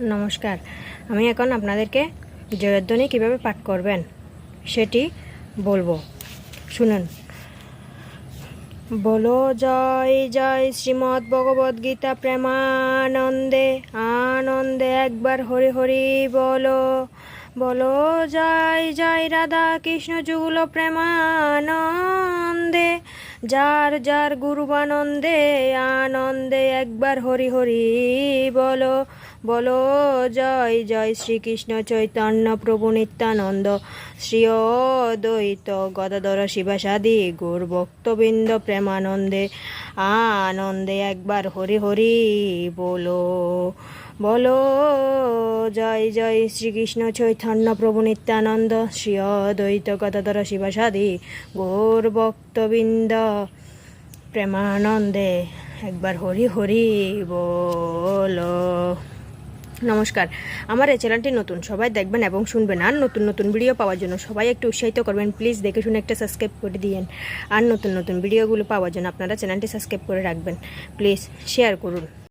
নমস্কার। আমি এখন আপনাদেরকে জয়ধ্বনি কীভাবে পাঠ করবেন সেটি বলব। শুনুন। বলো, জয় জয় শ্রীমদ্ ভগবদ গীতা প্রেমানন্দে, আনন্দে একবার হরি হরি বলো। বলো, জয় জয় রাধা কৃষ্ণ যুগল প্রেমানন্দে, যার যার গুরুবানন্দে আনন্দে একবার হরি হরি বলো। বলো, জয় জয় শ্রীকৃষ্ণ চৈতন্য প্রভু নিত্যানন্দ। শ্রী অদ্বৈত গদাধর শিবাসাদি গৌর ভক্তবৃন্দ প্রেমানন্দে, আনন্দে একবার হরি হরি বলো। বলো, জয় জয় শ্রীকৃষ্ণ চৈতন্য প্রভু নিত্যানন্দ শ্রী অদ্বৈত গদাধর শিবাসাদি গৌর ভক্তবৃন্দ প্রেমানন্দে একবার হরি হরি বলো। নমস্কার। আমার এই চ্যানেলটি নতুন, সবাই দেখবেন এবং শুনবেন। আর নতুন নতুন ভিডিও পাওয়ার জন্য সবাই একটু উৎসাহিত করবেন। প্লিজ দেখে শুনে একটা সাবস্ক্রাইব করে দিয়েন। আর নতুন নতুন ভিডিওগুলো পাওয়ার জন্য আপনারা চ্যানেলটি সাবস্ক্রাইব করে রাখবেন। প্লিজ শেয়ার করুন।